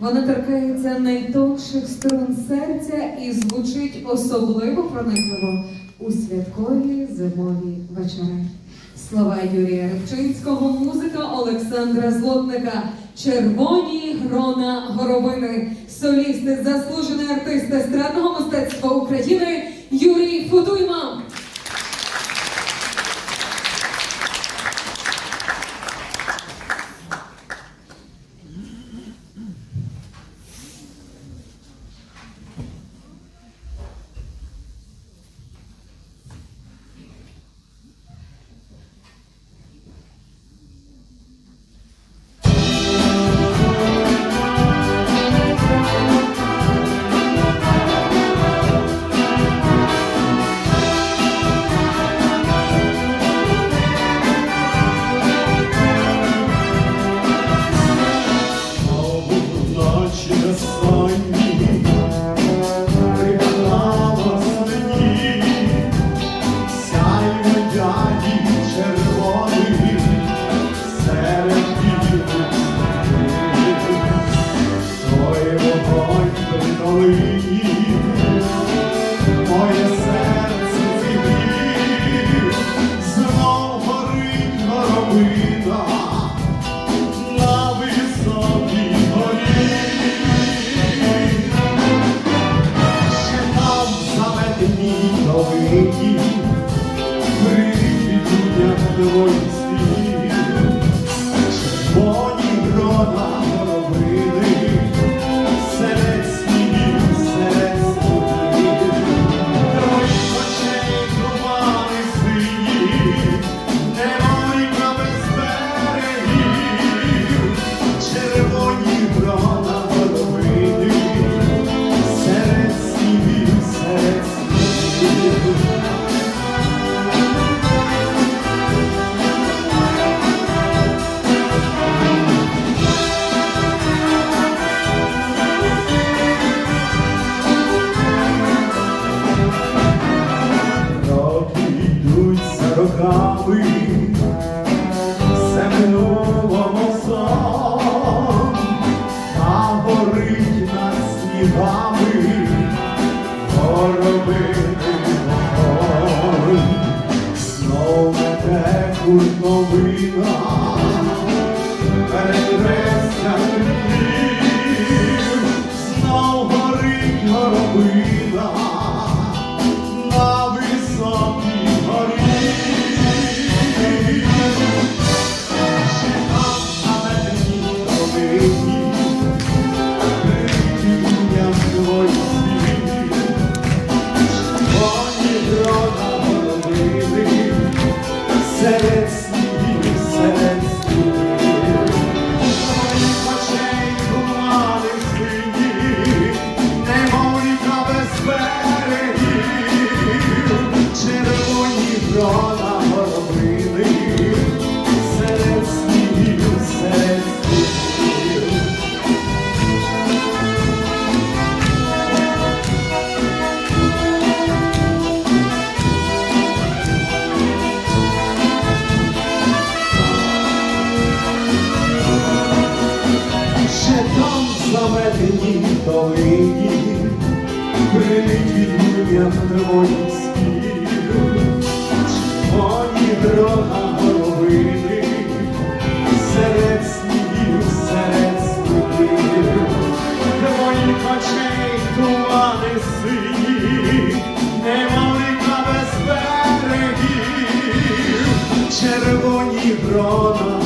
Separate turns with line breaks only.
Вона торкається найтонших струн серця і звучить особливо проникливо у святкові зимові вечори. Слова Юрія Рибчинського, музика Олександра Злотника, червоні грона горобини, солісти, заслужений артист естрадного мистецтва України Юрій Футуйма.
Білих вогонь при там заметені долині, прилетить гулям твої спів, червоні грона горобини, серед снігів, серед снігів, твоїх очей тумани сині, ріка без берегів, червоні грона